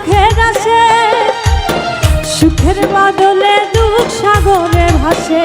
সুখের আসে সুখের বাদলে দুঃখ সাগরে ভাসে।